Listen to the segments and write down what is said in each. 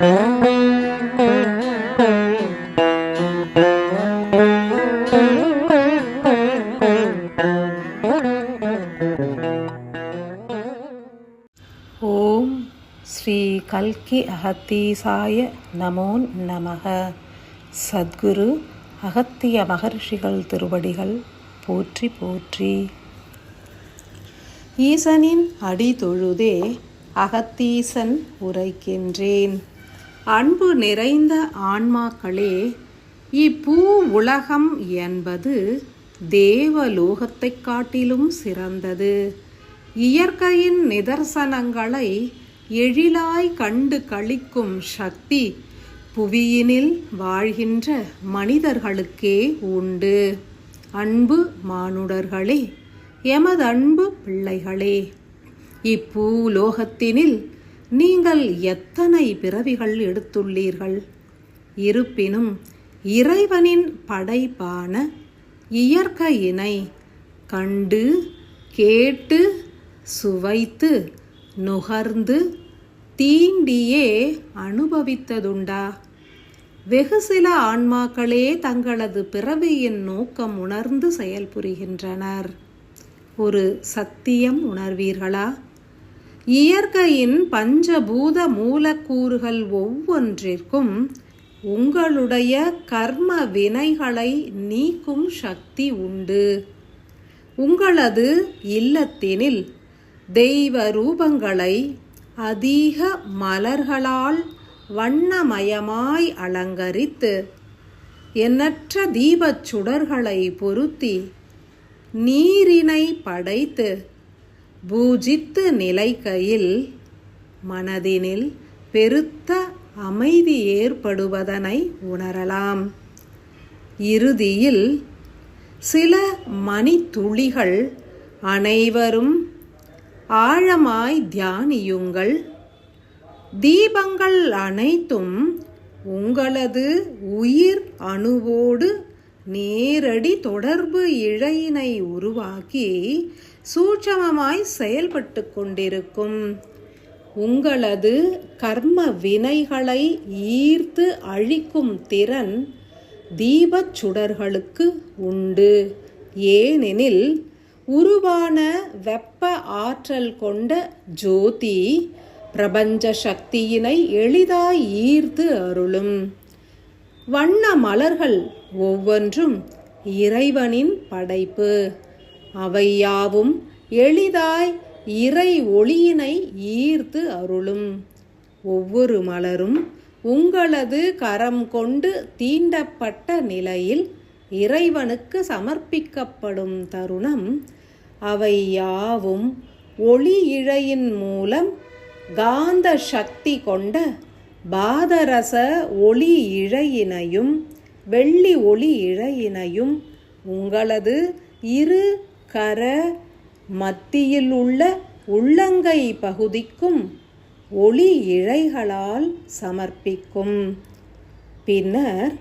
ஓம் ஸ்ரீ கல்கி அகத்தீசாய நமோ நமக. சத்குரு அகத்திய மகர்ஷிகள் திருவடிகள் போற்றி போற்றி. ஈசனின் அடி தொழுதே அகத்தீசன் உரைக்கின்றேன். அன்பு நிறைந்த ஆன்மாக்களே இப்பூ உலகம் என்பது தேவலோகத்தை காட்டிலும் சிறந்தது. இயற்கையின் நிதர்சனங்களை எழிலாய் கண்டு களிக்கும் சக்தி புவியினில் வாழ்கின்ற மனிதர்களுக்கே உண்டு. அன்பு மானுடர்களே எமது அன்பு பிள்ளைகளே இப்பூலோகத்தினில் நீங்கள் எத்தனை பிறவிகள் எடுத்துள்ளீர்கள்? இருப்பினும் இறைவனின் படைப்பான இயற்கையினை கண்டு கேட்டு சுவைத்து நுகர்ந்து தீண்டியே அனுபவித்ததுண்டா? வெகு சில ஆன்மாக்களே தங்களது பிறவியின் நோக்கம் உணர்ந்து செயல்புரிகின்றனர். ஒரு சத்தியம் உணர்வீர்களா? இயற்கையின் பஞ்சபூத மூலக்கூறுகள் ஒவ்வொன்றிற்கும் உங்களுடைய கர்ம வினைகளை நீக்கும் சக்தி உண்டு. உங்களது இல்லத்தினில் தெய்வ ரூபங்களை அதிக மலர்களால் வண்ணமயமாய் அலங்கரித்து எண்ணற்ற தீபச் சுடர்களை பொருத்தி நீரினை படைத்து பூஜித்து நிலைக்கையில் மனதினில் பெருத்த அமைதி ஏற்படுவதனை உணரலாம். இறுதியில் சில மணித்துளிகள் அனைவரும் ஆழமாய் தியானியுங்கள். தீபங்கள் அனைத்தும் உங்களது உயிர் அணுவோடு நேரடி தொடர்பு இழையினை உருவாக்கி சூட்சமமாய் செயல்பட்டு கொண்டிருக்கும். உங்களது கர்ம வினைகளை ஈர்த்து அழிக்கும் திறன் தீபச் சுடர்களுக்கு உண்டு. ஏனெனில் உருவான வெப்ப ஆற்றல் கொண்ட ஜோதி பிரபஞ்ச சக்தியினை எளிதாய் ஈர்த்து அருளும். வண்ண மலர்கள் ஒவ்வொன்றும் இறைவனின் படைப்பு. அவையாவும் எளிதாய் இறை ஒளியினை ஈர்த்து அருளும். ஒவ்வொரு மலரும் உங்களது கரம் கொண்டு தீண்டப்பட்ட நிலையில் இறைவனுக்கு சமர்ப்பிக்கப்படும் தருணம். அவை யாவும் ஒளி இழையின் மூலம் காந்த சக்தி கொண்ட பாதரச ஒளி இழையினையும் வெள்ளி ஒளி இழையினையும் உங்களது இரு கர மத்தியில் உள்ள உள்ளங்கை பகுதிக்கும் ஒளி இழைகளால் சமர்ப்பிக்கும். பின்னர்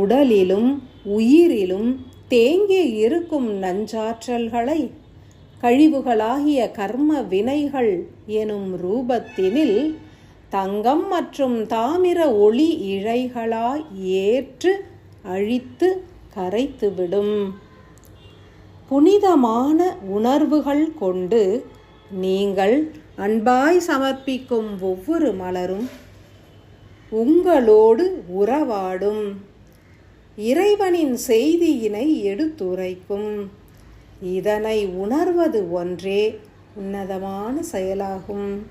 உடலிலும் உயிரிலும் தேங்கி இருக்கும் நஞ்சாற்றல்களை கழிவுகளாகிய கர்ம வினைகள் எனும் ரூபத்தினில் தங்கம் மற்றும் தாமிர ஒளி இழைகளாய் ஏற்று அழித்து கரைத்துவிடும். புனிதமான உணர்வுகள் கொண்டு நீங்கள் அன்பாய் சமர்ப்பிக்கும் ஒவ்வொரு மலரும் உங்களோடு உறவாடும். இறைவனின் செய்தியினை எடுத்துரைக்கும். இதனை உணர்வது ஒன்றே உன்னதமான செயலாகும்.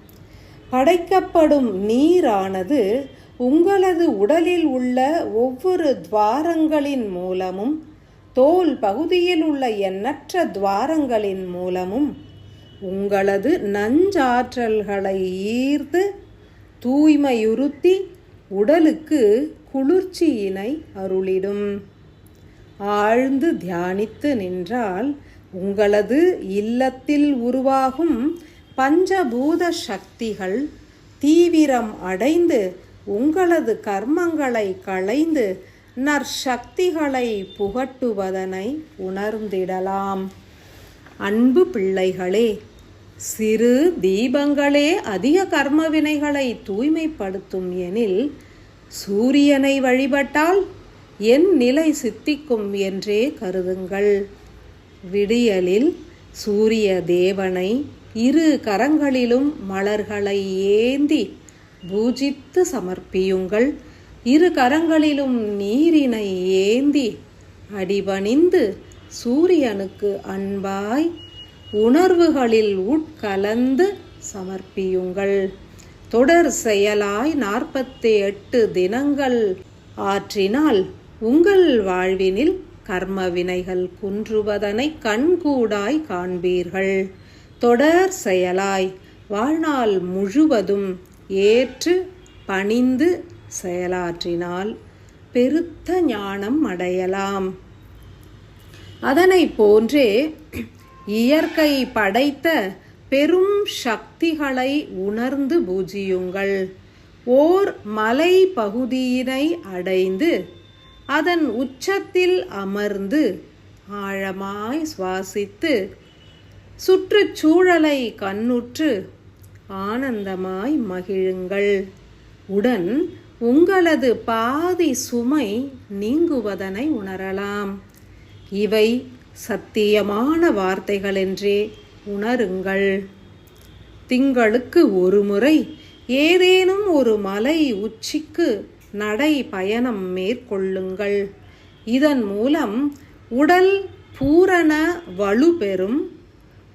படைக்கப்படும் நீரானது உங்களது உடலில் உள்ள ஒவ்வொரு துவாரங்களின் மூலமும் தோல் பகுதியில் உள்ள எண்ணற்ற துவாரங்களின் மூலமும் உங்களது நஞ்சாற்றல்களை ஈர்த்து தூய்மையுறுத்தி உடலுக்கு குளிர்ச்சியினை அருளிடும். ஆழ்ந்து தியானித்து நின்றால் உங்களது இல்லத்தில் உருவாகும் பஞ்சபூத சக்திகள் தீவிரம் அடைந்து உங்களது கர்மங்களை களைந்து நற்சக்திகளை புகட்டுவதனை உணர்ந்திடலாம். அன்பு பிள்ளைகளே சிறு தீபங்களே அதிக கர்ம வினைகளை தூய்மைப்படுத்தும் எனில் சூரியனை வழிபட்டால் என் நிலை சித்திக்கும் என்றே கருதுங்கள். விடியலில் சூரிய தேவனை இரு கரங்களிலும் மலர்களை ஏந்தி பூஜித்து சமர்ப்பியுங்கள். இரு கரங்களிலும் நீரினை ஏந்தி அடிபணிந்து சூரியனுக்கு அன்பாய் உணர்வுகளில் உட்கலந்து சமர்ப்பியுங்கள். தொடர் செயலாய் நாற்பத்தி எட்டு தினங்கள் ஆற்றினால் உங்கள் வாழ்வினில் கர்ம வினைகள் குன்றுவதனை கண்கூடாய் காண்பீர்கள். தொடர் செயலாய் வாழ்நாள் முழுவதும் ஏற்று பணிந்து செயலாற்றினால் பெருத்த ஞானம் அடையலாம். அதனை போன்றே இயற்கை படைத்த பெரும் சக்திகளை உணர்ந்து பூஜியுங்கள். ஓர் மலை பகுதியினை அடைந்து அதன் உச்சத்தில் அமர்ந்து ஆழமாய் சுவாசித்து சுற்றுச்சூழலை கண்ணுற்று ஆனந்தமாய் மகிழுங்கள். உடன் உங்களது பாதி சுமை நீங்குவதனை உணரலாம். இவை சத்தியமான வார்த்தைகளென்றே உணருங்கள். திங்களுக்கு ஒரு முறை ஏதேனும் ஒரு மலை உச்சிக்கு நடை பயணம் மேற்கொள்ளுங்கள். இதன் மூலம் உடல் பூரண வலுப்பெறும்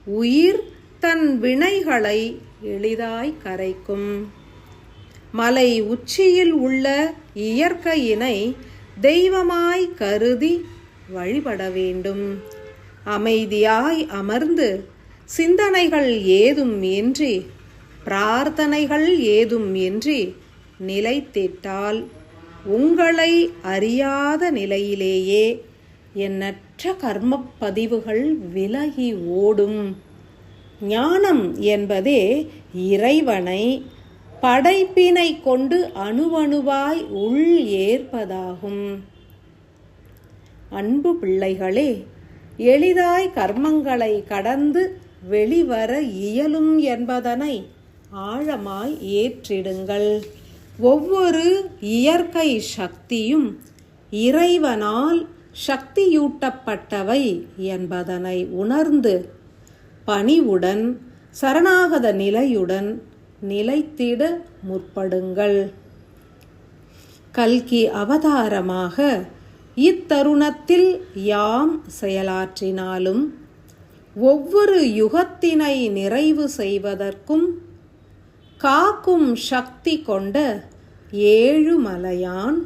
உயிர் தன் வினைகளை எளிதாய் கரைக்கும். மலை உச்சியில் உள்ள இயற்கையினை தெய்வமாய் கருதி வழிபட வேண்டும். அமைதியாய் அமர்ந்து சிந்தனைகள் ஏதும் இன்றி பிரார்த்தனைகள் ஏதும் இன்றி நிலைத்திட்டால் உங்களை அறியாத நிலையிலேயே எண்ணற்ற கர்ம பதிவுகள் விலகி ஓடும். ஞானம் என்பதே இறைவனை படைப்பினை கொண்டு அணுவணுவாய் உள் ஏற்பதாகும். அன்பு பிள்ளைகளே எளிதாய் கர்மங்களை கடந்து வெளிவர இயலும் என்பதனை ஆழமாய் ஏற்றிடுங்கள். ஒவ்வொரு இயற்கை சக்தியும் இறைவனால் சக்தியூட்டப்பட்டவை என்பதனை உணர்ந்து பணிவுடன் சரணாகத நிலையுடன் நிலைத்திட முற்படுங்கள். கல்கி அவதாரமாக இத்தருணத்தில் யாம் செயலாற்றினாலும் ஒவ்வொரு யுகத்தினை நிறைவு செய்வதற்கும் காக்கும் சக்தி கொண்ட ஏழுமலையான்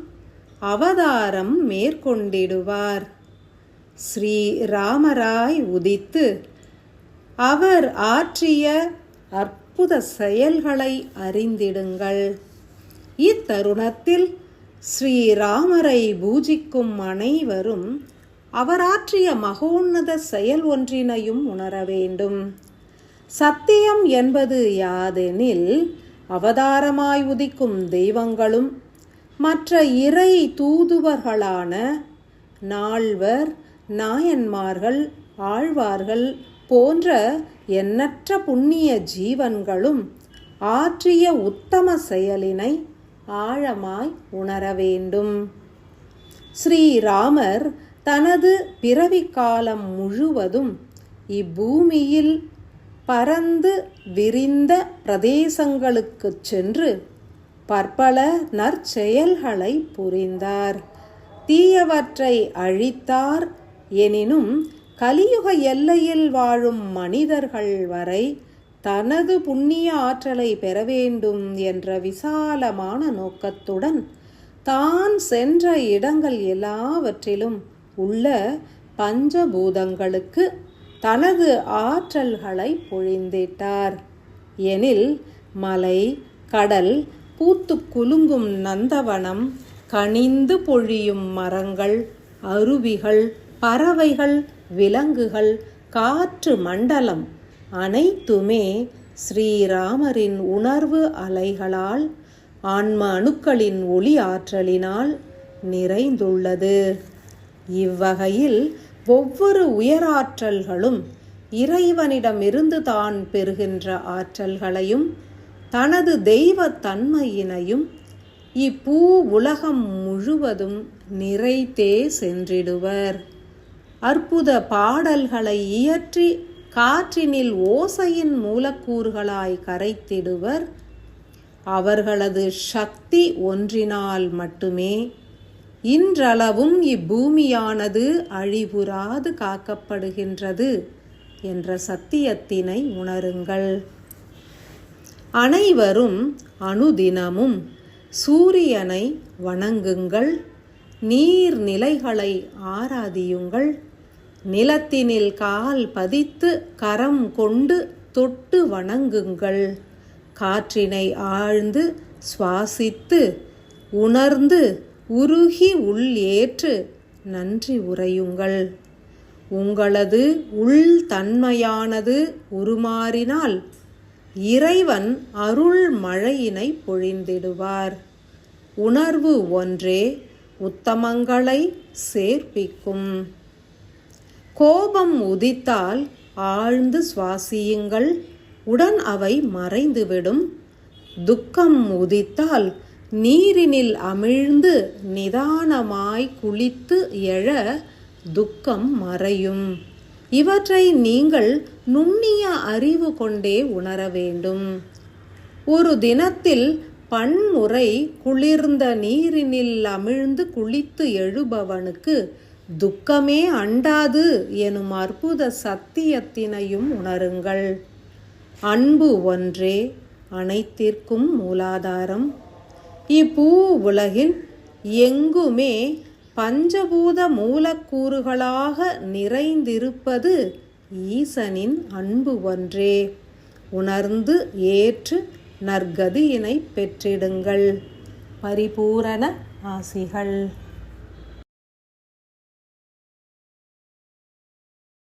அவதாரம் மேற்கொண்டிடுவார். ஸ்ரீ ராமராய் உதித்து அவர் ஆற்றிய அற்ப அற்புத செயல்களை அறிந்திடுங்கள். இத்தருணத்தில் ஸ்ரீராமரை பூஜிக்கும் அனைவரும் அவராற்றிய மகோன்னத செயல் ஒன்றினையும் உணர வேண்டும். சத்தியம் என்பது யாதெனில் அவதாரமாய் உதிக்கும் தெய்வங்களும் மற்ற இறை தூதுவர்களான நால்வர் நாயன்மார்கள் ஆழ்வார்கள் போன்ற எண்ணற்ற புண்ணிய ஜீவன்களும் ஆற்றிய உத்தம செயலினை ஆழமாய் உணர வேண்டும். ஸ்ரீராமர் தனது பிறவி காலம் முழுவதும் இப்பூமியில் பரந்து விரிந்த பிரதேசங்களுக்குச் சென்று பற்பல நற்செயல்களை புரிந்தார். தீயவற்றை அழித்தார் எனினும் கலியுக எல்லையில் வாழும் மனிதர்கள் வரை தனது புண்ணிய ஆற்றலை பெற வேண்டும் என்ற விசாலமான நோக்கத்துடன் தான் சென்ற இடங்கள் எல்லாவற்றிலும் உள்ள பஞ்சபூதங்களுக்கு தனது ஆற்றல்களை பொழிந்திட்டார். எனில் மலை கடல் பூத்து குலுங்கும் நந்தவனம் கனிந்து பொழியும் மரங்கள் அருவிகள் பறவைகள் விலங்குகள் காற்று மண்டலம் அனைத்துமே ஸ்ரீராமரின் உணர்வு அலைகளால் ஆன்ம அணுக்களின் ஒளி ஆற்றலினால் நிறைந்துள்ளது. இவ்வகையில் ஒவ்வொரு உயராற்றல்களும் இறைவனிடமிருந்து தான் பெறுகின்ற ஆற்றல்களையும் தனது தெய்வத் தன்மையினையும் இப்பூ உலகம் முழுவதும் நிறைத்தே சென்றிடுவர். அற்புத பாடல்களை இயற்றி காற்றினில் ஓசையின் மூலக்கூறுகளாய் கரைத்திடுவர். அவர்களது சக்தி ஒன்றினால் மட்டுமே. இன்றளவும் இப்பூமியானது அழிவுறாது காக்கப்படுகின்றது என்ற சத்தியத்தினை உணருங்கள். அனைவரும் அனுதினமும் சூரியனை வணங்குங்கள். நீர்நிலைகளை ஆராதியுங்கள். நிலத்தினில் கால் பதித்து கரம் கொண்டு தொட்டு வணங்குங்கள். காற்றினை ஆழ்ந்து சுவாசித்து உணர்ந்து உருகி உள் ஏற்று நன்றி உரையுங்கள். உங்களது உள் தன்மையானது உருமாறினால் இறைவன் அருள் மழையினை பொழிந்திடுவார். உணர்வு ஒன்றே உத்தமங்களை சேர்ப்பிக்கும். கோபம் உதித்தால் ஆழ்ந்து சுவாசியுங்கள். உடன் அவை மறைந்துவிடும். துக்கம் உதித்தால் நீரினில் அமிழ்ந்து நிதானமாய் குளித்து எழ துக்கம் மறையும். இவற்றை நீங்கள் நுண்ணிய அறிவு கொண்டே உணர வேண்டும். ஒரு தினத்தில் பன்முறை குளிர்ந்த நீரினில் அமிழ்ந்து குளித்து எழுபவனுக்கு துக்கமே அண்டாது எனும் அற்புத சத்தியத்தினையும் உணருங்கள். அன்பு ஒன்றே அனைத்திற்கும் மூலாதாரம். இப்பூ உலகில் எங்குமே பஞ்சபூத மூலக்கூறுகளாக நிறைந்திருப்பது ஈசனின் அன்பு ஒன்றே. உணர்ந்து ஏற்று நற்கதியினை பெற்றிடுங்கள். பரிபூரண ஆசிகள்.